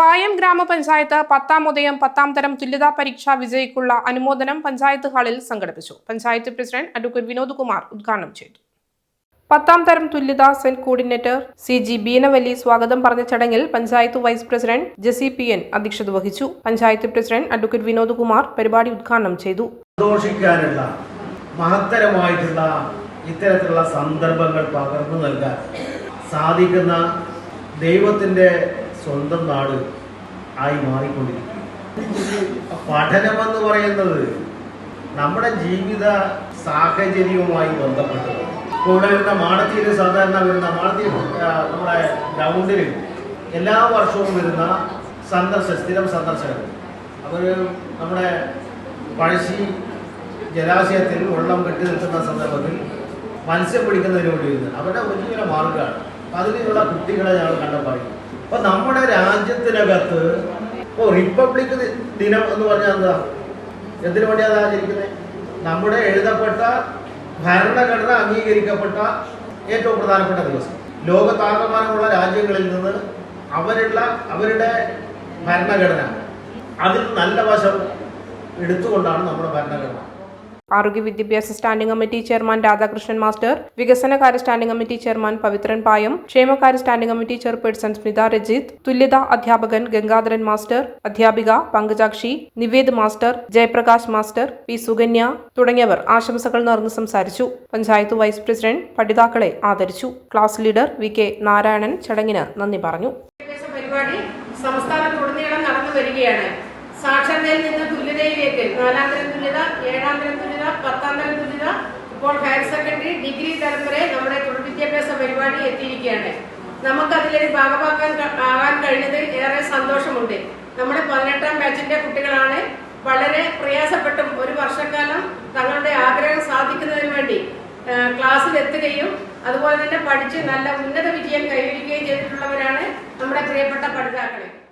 പായം ഗ്രാമപഞ്ചായത്ത് പത്താം ഉദയം പത്താം തരം തുല്യതാ പരീക്ഷാ വിജയിക്കുള്ള അനുമോദനം പഞ്ചായത്ത് ഹാളിൽ സംഘടിപ്പിച്ചു. പഞ്ചായത്ത് പ്രസിഡന്റ് അഡ്വക്കേറ്റ് വിനോദ് കുമാർ ഉദ്ഘാടനം ചെയ്തു. പത്താം തരം തുല്യതാ cell coordinator C G Beenavali സ്വാഗതം പറഞ്ഞ ചടങ്ങിൽ panchayat vice president Jessy P N അധ്യക്ഷത വഹിച്ചു. പഞ്ചായത്ത് പ്രസിഡന്റ് അഡ്വക്കേറ്റ് വിനോദ് കുമാർ പരിപാടി ഉദ്ഘാടനം ചെയ്തു. സന്തോഷിക്കാനുള്ള മഹത്തരമായിട്ടുള്ള ഇത്തരത്തിലുള്ള സന്ദർഭങ്ങൾ പകർന്നു നൽകാൻ സാധിക്കുന്ന ദൈവത്തിന്റെ സ്വന്തം നാട് ആയി മാറിക്കൊണ്ടിരിക്കും എന്ന് പറയുന്നത് നമ്മുടെ ജീവിത സാഹചര്യവുമായി ബന്ധപ്പെട്ടത് ഇപ്പോൾ ഇവിടെ വരുന്ന മാടത്തിയിൽ സാധാരണ വരുന്ന മാടത്തി നമ്മുടെ ഗ്രൗണ്ടിൽ എല്ലാ വർഷവും വരുന്ന സന്ദർശ സ്ഥിരം സന്ദർശകർ. അവർ നമ്മുടെ പഴശ്ശി ജലാശയത്തിൽ വെള്ളം കെട്ടി നിൽക്കുന്ന സന്ദർഭത്തിൽ മത്സ്യം പിടിക്കുന്നതിന് വേണ്ടി വരുന്നത്. അവരുടെ വലിയൊരു മാർഗമാണ്. അതിലുള്ള കുട്ടികളെ ഞങ്ങൾ കണ്ടപ്പോൾ അപ്പോൾ നമ്മുടെ രാജ്യത്തിനകത്ത് ഇപ്പൊ റിപ്പബ്ലിക് ദിനം എന്ന് പറഞ്ഞാൽ എന്താ? എന്തിനു അത് ആചരിക്കുന്നത് നമ്മുടെ എഴുതപ്പെട്ട ഭരണഘടന അംഗീകരിക്കപ്പെട്ട ഏറ്റവും പ്രധാനപ്പെട്ട ദിവസം. ലോകത്താകമാനമുള്ള രാജ്യങ്ങളിൽ നിന്ന് അവരുള്ള അവരുടെ ഭരണഘടന. അതിൽ നല്ല വശം എടുത്തുകൊണ്ടാണ് നമ്മുടെ ഭരണഘടന. ആരോഗ്യ വിദ്യാഭ്യാസ standing committee chairman Radhakrishnan master വികസനകാര്യ standing committee chairman Pavithran Payam ക്ഷേമകാര്യ standing committee chairperson Smitha Rajith തുല്യത അധ്യാപകൻ ഗംഗാധരൻ മാസ്റ്റർ അധ്യാപിക Pankajakshi Nived master Jayaprakash master P Sukanya തുടങ്ങിയവർ ആശംസകൾ നേർന്ന് സംസാരിച്ചു. പഞ്ചായത്ത് വൈസ് പ്രസിഡന്റ് പഠിതാക്കളെ ആദരിച്ചു. Class leader V K Narayanan ചടങ്ങിന് നന്ദി പറഞ്ഞു. സംസ്ഥാനത്തുടനീളം നടന്നു വരികയാണ്. സാക്ഷരതയിൽ നിന്ന് തുല്യതയിലേക്ക് നാലാം തരം തുല്യത ഏഴാം തരം തുല്യത പത്താം തരം തുല്യത. ഇപ്പോൾ ഹയർ സെക്കൻഡറി ഡിഗ്രി തരം വരെ നമ്മുടെ തൊഴിൽ വിദ്യാഭ്യാസ പരിപാടി എത്തിയിരിക്കുകയാണ്. നമുക്ക് അതിലൊരു ഭാഗമാക്കാൻ ആകാൻ കഴിഞ്ഞതിൽ ഏറെ സന്തോഷമുണ്ട്. നമ്മുടെ പതിനെട്ടാം ബാച്ചിന്റെ കുട്ടികളാണ് വളരെ പ്രയാസപ്പെട്ടും ഒരു വർഷക്കാലം തങ്ങളുടെ ആഗ്രഹം സാധിക്കുന്നതിന് വേണ്ടി ക്ലാസ്സിൽ എത്തുകയും അതുപോലെ തന്നെ പഠിച്ച് നല്ല ഉന്നത വിജയം കൈവരിക്കുകയും ചെയ്തിട്ടുള്ളവരാണ് നമ്മുടെ പ്രിയപ്പെട്ട പഠിതാക്കളെ.